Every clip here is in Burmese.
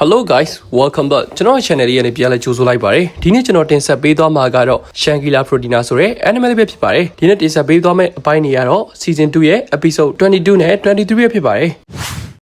Hello guys welcome back ကျွန်တော် channel လေးရနေပြန်လဲကြိုဆိုလိုက်ပါတယ်ဒီနေ့ကျွန်တော်တင်ဆက်ပေးသွားမှာကတော့ Shangela Proteina ဆိုတဲ့ animal လေးပဲဖြစ်ပါတယ်ဒီနေ့တင်ဆက်ပေးသွားမယ့်အပိုင်းတွေကတော့ season 2ရဲ့ episode 22နဲ့23ရဲ့ဖြစ်ပါတယ်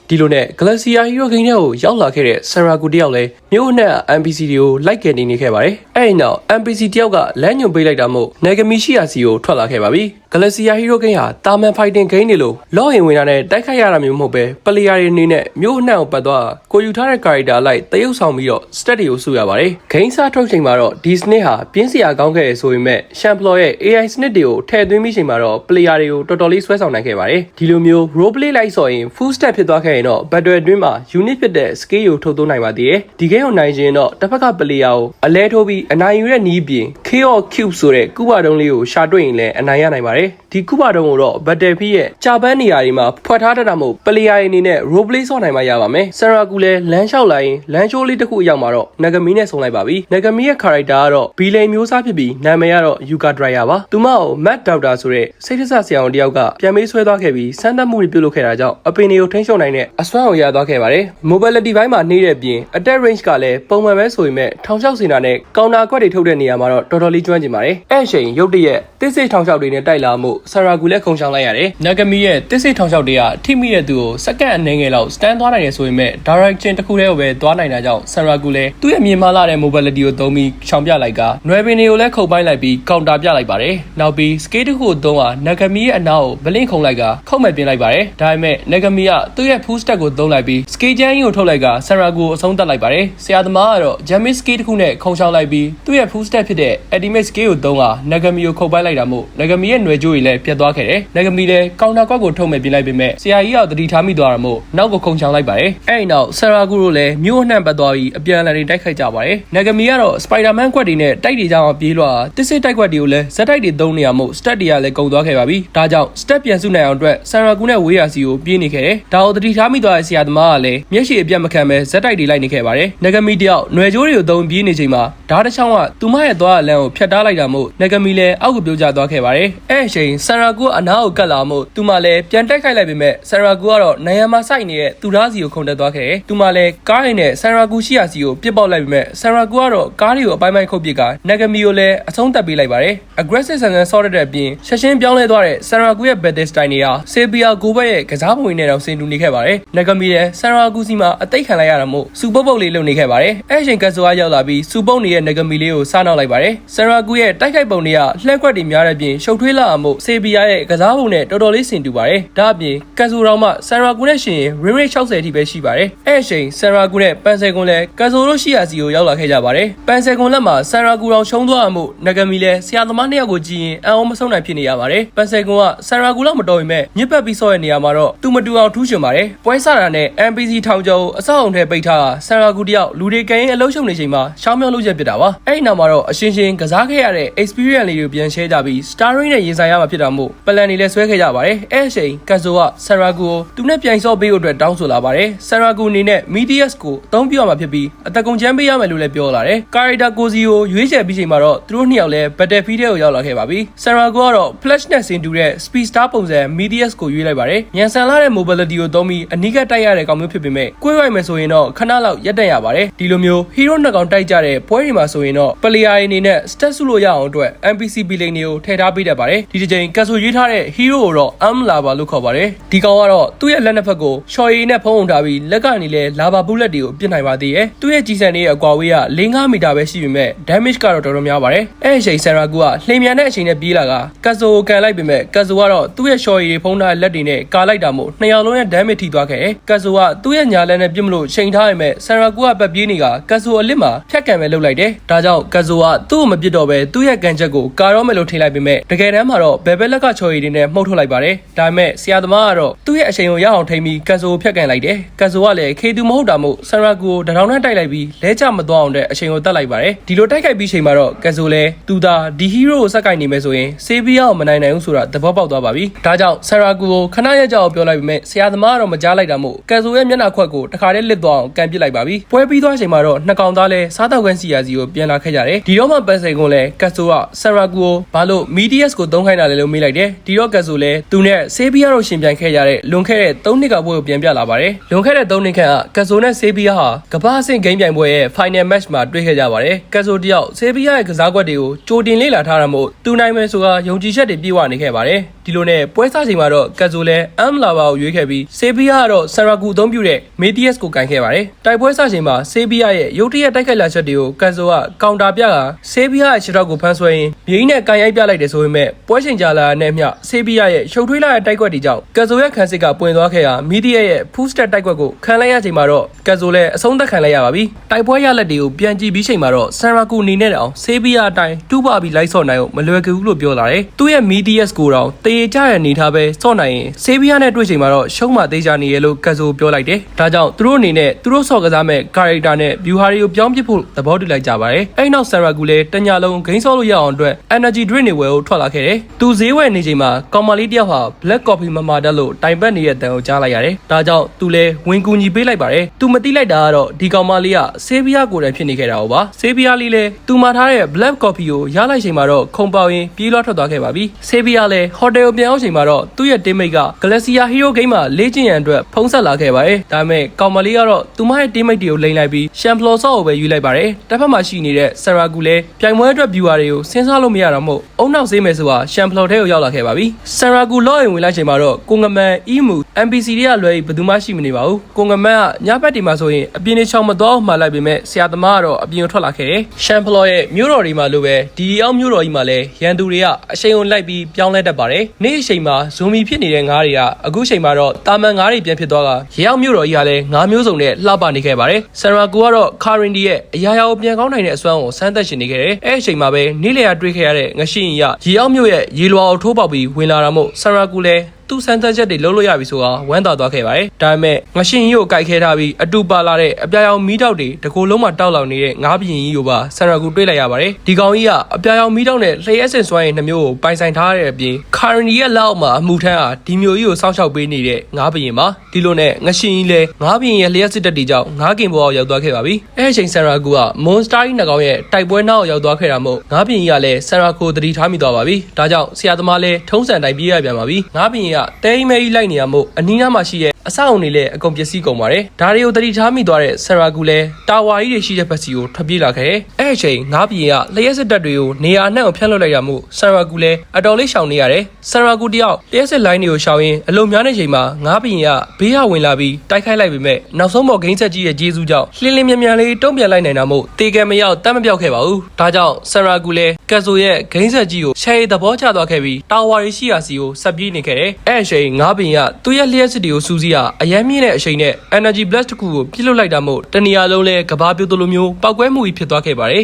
ဒီလိုနဲ့ Galaxia Hero Game ထဲကိုရောက်လာခဲ့တဲ့ Saraku တယောက်လည်းမြို့အနှံ့ NPC တွေကိုလိုက်ကနေနေခဲ့ပါတယ်။အဲဒီနောက် NPC တယောက်ကလမ်းညွှန်ပေးလိုက်တာမို့ Nagami ရှိရာစီကိုထွက်လာခဲ့ပါပြီ။ Galaxia Hero Game ဟာတာမန် fighting game တွေလိုလော့ရင်ဝင်တာနဲ့တိုက်ခိုက်ရတာမျိုးမဟုတ်ပဲ player တွေအနေနဲ့မြို့အနှံ့ကိုပတ်သွားကိုယူထားတဲ့ character လိုက်တရုပ်ဆောင်ပြီးတော့ stat တွေကိုစုရပါတယ်။ game စထုတ်ချိန်မှာတော့ဒီစနစ်ဟာပြင်းစရာကောင်းခဲ့ရဆိုပေမဲ့ Champlor ရဲ့ AI စနစ်တွေကိုထည့်သွင်းပြီးချိန်မှာတော့ player တွေကိုတော်တော်လေးဆွဲဆောင်နိုင်ခဲ့ပါတယ်။ဒီလိုမျိုး role play လိုက်ဆိုရင် full step ဖြစ်သွားခဲ့ရင်တော့ battle အတွင်းမှာ unit ဖြစ်တဲ့ skill ကိုထုတ်သွင်းနိုင်ပါသေးတယ်။ဒီ game ကိုနိုင်ခြင်းတော့တစ်ဖက်က player ကိုအလဲထိုးပြီးအနိုင်ယူတဲ့နီးပြင် chaos cube ဆိုတဲ့ကုဘတုံးလေးကိုရှာတွေ့ရင်လည်းအနိုင်ရနိုင်ပါတယ်။ Okay ဒီကုဘတုံးကိုတော့ battlefield ရဲ့ကြာပန်းနေရာတွေမှာဖွက်ထားတတ်တာမို့ player အနေနဲ့ role play ဆော့နိုင်မှရပါမယ်။ Saraku လည်းလမ်းလျှောက်လာရင်လမ်းချိုးလေးတစ်ခုအရောက်မှာတော့ Nagami နဲ့ဆုံလိုက်ပါပြီ။ Nagami ရဲ့ character ကတော့ Billy မျိုးစားဖြစ်ပြီးနာမည်ကတော့ Yuka Dryer ပါ။သူမကို Matt Doctor ဆိုတဲ့စိတ်ထက်ဆရာဝန်တယောက်ကပြန်မေးဆွဲသွားခဲ့ပြီးစမ်းသပ်မှုတွေပြုလုပ်ခဲ့တာကြောင့်အပင်တွေကိုထိန်းချုပ်နိုင်တဲ့အစွမ်းကိုရသွားခဲ့ပါတယ်။ mobility ဘိုင်းမှာနှေးတဲ့ပြင် attack range ကလည်းပုံမှန်ပဲဆိုပေမဲ့ထောင်ချောက်စင်တာနဲ့ကောင်တာကွက်တွေထုတ်တဲ့နေရာမှာတော့တော်တော်လေးကျွမ်းကျင်ပါတယ်။အဲ့အချိန်ရုတ်တရက်တစ်စိတ်ထောင်ချောက်တွေနဲ့တိုက်လာမှုဆာရာဂူလည်းခုံချောင်းလိုက်ရတယ်။ Nagami ရဲ့တစ်စိတ်ထောင်ချောက်တွေကထိမိတဲ့သူကိုစက္ကန့်အနည်းငယ်လောက် stand သွားနိုင်တယ်ဆိုပေမဲ့ direction တစ်ခုတည်းကိုပဲသွားနိုင်တာကြောင့်ဆာရာဂူလည်းသူ့ရဲ့မြင်မလာတဲ့ mobility ကိုသုံးပြီးချောင်ပြလိုက်ကနွယ်ပင်တွေကိုလည်းခုတ်ပိုင်းလိုက်ပြီးကောင်တာပြလိုက်ပါတယ်။နောက်ပြီး skate တစ်ခုကိုသုံးတာ Nagami ရဲ့အနားကိုဗလင့်ခုံလိုက်ကခုတ်မဲ့ပြင်းလိုက်ပါတယ်။ဒါပေမဲ့ Nagami ကသူ့ရဲ့ full step ကိုသုံးလိုက်ပြီး skate ချမ်းကြီးကိုထုတ်လိုက်ကဆာရာဂူကိုအဆုံးသတ်လိုက်ပါတယ်။ဆရာသမားကတော့ Jamie skate တစ်ခုနဲ့ခုံချောင်းလိုက်ပြီးသူ့ရဲ့ full step ဖြစ်တဲ့ ultimate skate ကိုသုံးတာ Nagami ကိုခုတ်ပိုင်းလိုက်တာမို့ Nagami ရဲ့ຫນွယ်ကြိုးတွေလည်းပြတ်သွားခဲ့တယ်။ Nagami လည်းကောင်တာကွက်ကိုထုတ်မဲ့ပြင်းလိုက်ပေမဲ့ဆရာကြီးကတတိထားမိသွားတာမို့နောက်ကိုခုံချောင်းလိုက်ပါတယ်။အဲဒီနောက်ဆာရာဂူတို့လည်းမြို့အနှံ့ပတ်သွားပြီးအပြန်အလှန်တွေတိုက်ခိုက်ကြပါတယ်။ Nagami ကတော့ Spider-Man ကွက်တွေနဲ့တိုက်တွေကြောင်ပြေးလွှာတစ်စစ်တိုက်ကွက်တွေကိုလည်းဇက်တိုက်တွေသုံးနေရမို့ stat တွေကလည်းကုန်သွားခဲ့ပါပြီ။ဒါကြောင့် stat ပြန်စုနိုင်အောင်အတွက်ဆာရာဂူနဲ့ဝေးရာစီကိုပြေးနေခဲ့တယ်။ဒါကိုတတိထားမိသွားတဲ့ဆရာသမားကလည်းမျက်ရှိအပြတ်မခံပဲဇက်တိုက်တွေလိုက်နေခဲ့ပါတယ်။ Nagami တယောက်ຫນွယ်ကြိုးတွေကိုသုံးပြေးနေချိန်မှာဓာတ်တစ်ချောင်းကသူမရဲ့သွားလမ်းကိုဖျက်တားလိုက်တာမို့ Nagami လည်းအောက်ကိုပြုတ်ကျသွားခဲ့ပါတယ်။အဲ့အချိန်ဆာရာဂူအနားကိုကတ်လာမို့သူမလည်းပြန်တိုက်ခိုက်လိုက်ပေမဲ့ဆာရာဂူကတော့နိုင်ရမှာစိုက်နေတဲ့သူသားစီကိုခုန်တက်သွားခဲ့တယ်။သူမလည်းကားရင်းနဲ့ဆာရာဂူရှိရာစီကိုပြစ်ပေါက်လိုက်ပေမဲ့ဆာရာဂူကတော့ကားတွေကိုအပိုင်းပိုင်းခုတ်ပစ်က Nagami ကိုလည်းအဆုံးသတ်ပေးလိုက်ပါတယ်။ aggressive ဆန်ဆန်ဆော့ရတဲ့အပြင်ချက်ချင်းပြောင်းလဲသွားတဲ့ဆာရာဂူရဲ့ battle style တွေကဆေဘီယာကိုဘက်ရဲ့ကစားပုံတွေနဲ့တော့ဆင်တူနေခဲ့ပါတယ်။ Nagami လည်းဆာရာဂူစီမှာအသိခံလိုက်ရတာမို့စူပုတ်ပုတ်လေးလုပ်နေခဲ့ပါတယ်။အဲ့အချိန်ကတ်ဆိုအားရောက်လာပြီးစူပုတ်နေတဲ့ Nagami လေးကိုစားနောက်လိုက်ပါတယ်။ဆာရာဂူရဲ့တိုက်ခိုက်ပုံတွေကလှည့်ကွက်တွေများတဲ့ပြင်ရှုပ်ထွေးလာအောင်မို့ဆေဘီယာရဲ့ကစားပုံနဲ့တော်တော်လေးဆင်တူပါတယ်။ဒါအပြင်ကတ်ဆိုတော်မှဆာရာဂူနဲ့ရှင် rim rate 60အထိပဲရှိပါတယ်။အဲ့အချိန်ဆာရာဂူနဲ့ပန်ဆယ်ကွန်လည်းကတ်ဆိုတို့ရှိရာစီကိုရောက်လာခဲ့ကြပါတယ်။ပန်ဆယ်ကွန်လက်မှာဆာရာဂူတော်ရှုံးသွားအောင်မို့ Nagami လည်းဆရာသမားနှစ်ယောက်ကိုကြည့်ရင်အံ့ဩမဆုံးနိုင်ဖြစ်နေရပါတယ်။ပန်ဆယ်ကွန်ကဆာရာဂူလောက်မတော်ပေမဲ့ညစ်ပတ်ပြီးဆော့ရဲ့နေရာမှာတော့သူမတူအောင်ထူးချွန်ပါတယ်။ပွဲစားတာနဲ့ NPC ထောင်ကျော်အဆောက်အုံထဲပိတ်ထားဆာရာဂူတယောက်လူတွေကန်ရင်အလုံးရှုံနေချိန်မှာရှောင်းမြောင်းလုပ်ချက်ဖြစ်တာပါ။အဲ့ဒီနောက်မှာတော့အရှင်းရှင်းကစားခဲ့ရတဲ့ experience လေးတွေကိုပြန် share ကြပြီး Star Ring နဲ့ရင်ဆိုင်ရမှာဖြစ်တာမို့ပလန်တွေလည်းဆွဲခဲ့ကြပါတယ်။အဲ့အချိန်ကတ်ဆိုကဆာရာဂူကိုသူနဲ့ပြိုင်ဆော့ပေးဖို့အတွက်တောင်းဆိုလာပါတယ်။ဆာရာဂူအနေနဲ့ Medius ကိုအသုံးပြုရမှာဖြစ်ပြီးအသက်ကုန်ချမ်းပေးရမယ်လို့လည်းပြောလာတယ်။ Character ကိုစီကိုရွေးချယ်ပြီးချိန်မှာတော့သူတို့နှစ်ယောက်လည်း Battlefield ထဲကိုရောက်လာခဲ့ပါပြီ။ဆာရာဂူကတော့ Flash နဲ့ဆင်တူတဲ့ Speed Star ပုံစံ Medius ကိုရွေးလိုက်ပါတယ်။ညံဆန်လာတဲ့ mobility ကိုသုံးပြီးအနီးကပ်တိုက်ရတဲ့ကောင်မျိုးဖြစ်ပေမဲ့ကိုယ်ရိုက်မယ်ဆိုရင်တော့ခဏလောက်ရပ်တန့်ရပါတယ်။ဒီလိုမျိုး hero နှစ်ကောင်တိုက်ကြတဲ့ပွဲတွေမှာဆိုရင်တော့ player အနေနဲ့ stat စုလို့ရအောင်အတွက် NPC billing တွေကိုထည့်ထားပေးတတ်ပါတယ်။ဒီတစ်ချိန်ကတ်ဆိုရွေးထားတဲ့ hero ကိုတော့ Am Lava လို့ခေါ်ပါတယ်။ဒီကောင်ကတော့သူ့ရဲ့လက်နှစ်ဖက်ကိုရှော်ရည်နဲ့ဖုံးအောင်ထားပြီးလက်ကနေလဲ lava bullet တွေကိုပစ်နိုင်ပါသေးတယ်။သူ့ရဲ့ကြီးစံတွေရဲ့အကွာဝေးက4-5မီတာပဲရှိပေမဲ့ damage ကတော့တော်တော်များပါတယ်။အဲ့ဒီအချိန်ဆန်ရာကူကလှိမ်မြန်တဲ့အချိန်နဲ့ပြေးလာကကတ်ဆိုကိုကန်လိုက်ပေမဲ့ကတ်ဆိုကတော့သူ့ရဲ့ရှော်ရည်တွေဖုံးထားတဲ့လက်တွေနဲ့ကာလိုက်တာမို့နှစ်ယောက်လုံးရဲ့ damage ထိသွားခဲ့တယ်။ကတ်ဆိုကသူ့ရဲ့ညာလက်နဲ့ပြစ်မလို့ချိန်ထားရမဲ့ဆန်ရာကူကပတ်ပြေးနေကကတ်ဆိုအလစ်မှာဖြတ်ကန်ပဲလုပ်လိုက်တယ်။ဒါကြောင့်ကတ်ဆိုကသူ့ကိုမပစ်တော့ပဲသူ့ရဲ့ကန်ချက်ကိုကာရောမယ်လို့ထိလိုက်ပေမဲ့တကယ်တမ်းမှာတော့ဘယ်ဘက်လက်ကချော်ရည်တွေနဲ့မှုတ်ထုတ်လိုက်ပါတယ်။ဒါပေမဲ့ဆရာသမားကတော့သူ့ရဲ့အချိန်ကိုရအောင်ထိန်းပြီးကတ်ဆိုကိုဖြတ်ကန်လိုက်တယ်။ကတ်ဆိုကလည်းခေသူမဟုတ်တာမို့ဆန်ရာကူကိုတထောင်နဲ့တိုက်လိုက်ပြီးလဲကျမသွားအောင်တဲ့အချိန်ကိုတတ်လိုက်ပါတယ်။ဒီလိုတိုက်ခိုက်ပြီးချိန်မှာတော့ကတ်ဆိုလည်းသူသာဒီဟီးရိုးကိုစက်ကင်နေမယ်ဆိုရင်ဆေးဘီယာကိုမနိုင်နိုင်ဘူးဆိုတာသဘောပေါက်သွားပါပြီ။ဒါကြောင့်ဆန်ရာကူကိုခဏရက်ကြောက်ပြောလိုက်ပေမဲ့ဆရာသမားကတော့မကြားလိုက်တာမို့ကတ်ဆိုရဲ့မျက်နှာခွက်ကိုတခါတည်းလစ်သွားအောင်ကန်ပစ်လိုက်ပါပြီ။ပွဲပြီးသွားချိန်မှာတော့နှစ်ကောင်သားလည်းစားတောက်ခန်းစီယာစီကိုပြန်လာခဲ့ကြတယ်။ဒီတော့မှပန်စိန်ကလည်းကတ်ဆိုကဆန်ရာကူကိုဘာလို့ Medius ကိုသုံးခိုင်းတာလဲလို့လို့မေးလိုက်တယ်ဒီတော့ကတ်ဆိုလဲသူနဲ့ဆေးဘီယာတို့ရှင်ပြိုင်ခဲ့ကြတဲ့လွန်ခဲ့တဲ့3နှစ်ကပွဲကိုပြန်ပြလာပါတယ်လွန်ခဲ့တဲ့3နှစ်ခန့်ကကတ်ဆိုနဲ့ဆေးဘီယာဟာကမ္ဘာအဆင့်ဂိမ်းပြိုင်ပွဲရဲ့ final match မှာတွေ့ခဲ့ကြပါတယ်ကတ်ဆိုတယောက်ဆေးဘီယာရဲ့ကစားကွက်တွေကိုကြိုတင်လေ့လာထားတာမို့သူနိုင်မယ်ဆိုတာယုံကြည်ချက်တွေပြည့်ဝနေခဲ့ပါတယ်ဒီလိုနဲ့ပွဲစားချိန်မှာတော့ကတ်ဆိုလဲအမ်လာဘာကိုရွေးခဲ့ပြီးဆေးဘီယာကတော့ဆာရာကူအသုံးပြုတဲ့မေတီယက်စ်ကိုကန်ခဲ့ပါတယ်တိုက်ပွဲစားချိန်မှာဆေးဘီယာရဲ့ရုတ်တရက်တိုက်ခိုက်လာချက်တွေကိုကတ်ဆိုကကောင်တာပြကဆေးဘီယာရဲ့ခြေထောက်ကိုဖမ်းဆွဲရင်းမြေကြီးနဲ့ကန်ရိုက်ပြလိုက်တယ်ဆိုပေမဲ့ပွဲချိန်ကြာလာတဲ့မျှဆေးဘီယာရဲ့ရှုပ်ထွေးလာတဲ့တိုက်ကွက်တွေကြောင့်ကတ်ဆိုရဲ့ခံစစ်ကပွင့်သွားခဲ့ရာမီဒီယာရဲ့ဖူးစတက်တိုက်ကွက်ကိုခံလိုက်ရချိန်မှာတော့ကတ်ဆိုလည်းအဆုံးသတ်ခံလိုက်ရပါပြီတိုက်ပွဲရလက်တွေကိုပြန်ကြည့်ပြီးချိန်မှာတော့ဆန်ရာကူအနေနဲ့တောင်ဆေးဘီယာအတိုင်းတူးပပြီးလိုက်ဆော့နိုင်အောင်မလွယ်ကူဘူးလို့ပြောလာတယ်သူ့ရဲ့မီဒီယာစကိုတောင်တေကြရဲ့အနေထားပဲဆော့နိုင်ရင်ဆေးဘီယာနဲ့တွေ့ချိန်မှာတော့ရှုံးမှသေးချာနေရလို့ကတ်ဆိုပြောလိုက်တယ်ဒါကြောင့်သူတို့အနေနဲ့သူတို့ဆော့ကစားမဲ့ကာရက်တာနဲ့ view ဟာတွေကိုပြောင်းပစ်ဖို့သဘောတူလိုက်ကြပါတယ်အဲ့နောက်ဆန်ရာကူလည်းတညာလုံးဂိမ်းဆော့လို့ရအောင်အတွက် energy drink တွေဝယ်ဖို့ထွက်လာခဲ့တယ်သူဈေးဝယ်နေချိန်မှာကောင်မလေးတယောက်ဟာ black coffee မမာတတ်လို့တိုင်ပတ်နေတဲ့တန်ကိုကြားလိုက်ရတယ်ဒါကြောင့်သူလည်းဝင်ကူညီပေးလိုက်ပါတယ်သူမတိလိုက်တာကတော့ဒီကောင်မလေးကဆေးဘီယာကိုယ်တိုင်ဖြစ်နေခဲ့တာဟုတ်ပါဆေးဘီယာလေးလည်းသူမှာထားတဲ့ black coffee ကိုရလိုက်ချိန်မှာတော့ခုံပေါရင်ပြေးလွှတ်ထွက်သွားခဲ့ပါပြီဆေးဘီယာလည်းဟိုတယ်ကိုပြန်အောင်ချိန်မှာတော့သူ့ရဲ့ teammate က Glacier Hero Game မှာလေ့ကျင့်ရန်အတွက်ဖုံးဆက်လာခဲ့ပါတယ်ဒါပေမဲ့ကောင်မလေးကတော့သူမရဲ့ teammate တွေကိုလိန်လိုက်ပြီး Champion Saw ကိုပဲယူလိုက်ပါတယ်တစ်ဖက်မှာရှိနေတဲ့ Saragu လည်းပြိုင်ပွဲအတွက် viewer တွေကိုစဉ်းစားလို့မရတော့မို့အုံနောက်ဆေးမယ်ဆိုတာ Champion ထဲကိုရောက်လာခဲ့ပါပြီ Saragu လော့ရင်ဝင်လိုက်ချိန်မှာတော့ကိုငမန် Emu NPC တွေကလွယ်ပြီးဘယ်သူမှရှိမနေပါဘူးကိုငမန်ကညဘက်ဒီမှာဆိုရင်အပြင်းနေချောင်းမသွားအောင်မှားလိုက်ပေမဲ့ဆရာသမားကတော့အပြင်ကိုထွက်လာခဲ့တယ် Champion ရဲ့မြို့တော်ဒီမှာလိုပဲဒီအောင်မြို့တော်ကြီးမှာလည်းရန်သူတွေကအရှိန်ကိုလိုက်ပြီးပြောင်းလဲတတ်ပါတယ်နေ့အချိန်မှာဇိုမီဖြစ်နေတဲ့ငါးတွေကအခုချိန်မှာတော့တာမန်ငါးတွေပြန်ဖြစ်သွားကရေအောင်မြို့တော်ကြီးကလည်းငါးမျိုးစုံနဲ့လှပနေခဲ့ပါတယ်ဆန်ရာကူကတော့ Karin ရဲ့အရာရာကိုပြန်ကောင်းနိုင်တဲ့အစွမ်းကိုစမ်းသပ်ရှင်နေခဲ့တယ်အဲ့အချိန်မှာပဲနေ့လည်ကတွေ့ခဲ့ရတဲ့ငရှိရင်ရရေအောင်မြို့ရဲ့ရေလွှာကိုထိုးပေါက်ပြီးဝင်လာတာမို့ဆန်ရာကူလည်း သူ့စမ်းသပ်ချက်တွေလုံးလို့ရပြီဆိုတာဝမ်းသာသွားခဲ့ပါတယ်။ဒါပေမဲ့ငရှင်ကြီးကိုကြိုက်ခဲထားပြီးအတူပါလာတဲ့အပြာရောင်မီးတောက်တွေတကိုယ်လုံးမှာတောက်လောင်နေတဲ့ငါးပြင်းကြီးကိုပါဆန်ရာကူတွေ့လိုက်ရပါတယ်။ဒီကောင်ကြီးကအပြာရောင်မီးတောက်နဲ့လျှက်စင်စွမ်းရည်နှမျိုးကိုပိုင်ဆိုင်ထားတဲ့အပြင်ကာရနီရဲ့လက်အောက်မှာအမှုထမ်းဟာဒီမျိုးကြီးကိုစောင့်ရှောက်ပေးနေတဲ့ငါးပြင်းပါ။ဒီလိုနဲ့ငရှင်ကြီးလည်းငါးပြင်းရဲ့လျှက်စစ်တက်တွေကြောင့်ငါးကင်ဘောရောက်သွားခဲ့ပါပြီ။အဲ့အချိန်ဆန်ရာကူကမွန်စတာကြီးနှကောင်ရဲ့တိုက်ပွဲနောက်ရောက်သွားခဲ့တာမို့ငါးပြင်းကြီးကလည်းဆန်ရာကိုတတိထားမိသွားပါပြီ။ဒါကြောင့်ဆရာသမားလည်းထုံးစံတိုင်းပြေးရပြန်ပါပြီ။ငါးပြင်းကြီးကတဲအိမဲကြီးလိုက်နေရမို့အနီးနားမှာရှိတဲ့အဆောက်အုံတွေလည်းအကုန်ပျက်စီးကုန်ပါတယ်။ဒါတွေကိုတတိထားမိသွားတဲ့ဆရာကူလည်းတာဝါကြီးတွေရှိတဲ့ဘက်စီကိုထွက်ပြေးလာခဲ့တယ်။အဲ့အချိန်ငါးပြည်ကလျှက်စစ်တပ်တွေကိုနေရာအနှံ့ကိုဖျက်လွှတ်လိုက်ရမို့ဆရာကူလည်းအတော်လေးရှောင်နေရတယ်။ဆရာကူတယောက်လျှက်စစ်လိုင်းတွေကိုရှောင်ရင်းအလုံများနေချိန်မှာငါးပြည်ကဘေးရဝင်လာပြီးတိုက်ခိုက်လိုက်ပေမဲ့နောက်ဆုံးပေါ်ဂိမ်းဆက်ကြီးရဲ့ဂျေဇူးကြောင့်လှင်းလင်းမြန်မြန်လေးတုံ့ပြန်လိုက်နိုင်တာမို့တေကံမရောက်တတ်မပြောက်ခဲ့ပါဘူး။ဒါကြောင့်ဆရာကူလည်းကက်ဆိုရဲ့ဂိမ်းဆက်ကြီးကိုရှယ်ရီသဘောကျသွားခဲ့ပြီးတာဝါရီရှိရာစီကိုဆက်ပြေးနေခဲ့တယ်။အဲ့အချိန်ငါးပြည်ကသူ့ရဲ့လျှက်စစ်တွေကိုစူးစီးရအယမ်းမြင့်တဲ့အချိန်နဲ့ energy blast တစ်ခုကိုပြစ်လွတ်လိုက်တာမို့တနေရာလုံးလဲကဘာပြိုတလိုမျိုးပောက်ကွဲမှုကြီးဖြစ်သွားခဲ့ပါတယ်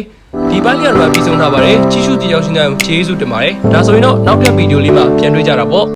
ဒီပိုင်းလေးကတော့ပြီးဆုံးထားပါတယ်ကြီးစုကြည့်ရောက်ရှင်တဲ့ကျေးဇူးတင်ပါတယ်ဒါဆိုရင်တော့နောက်ထပ်ဗီဒီယိုလေးမှာပြန်တွေ့ကြတာပေါ့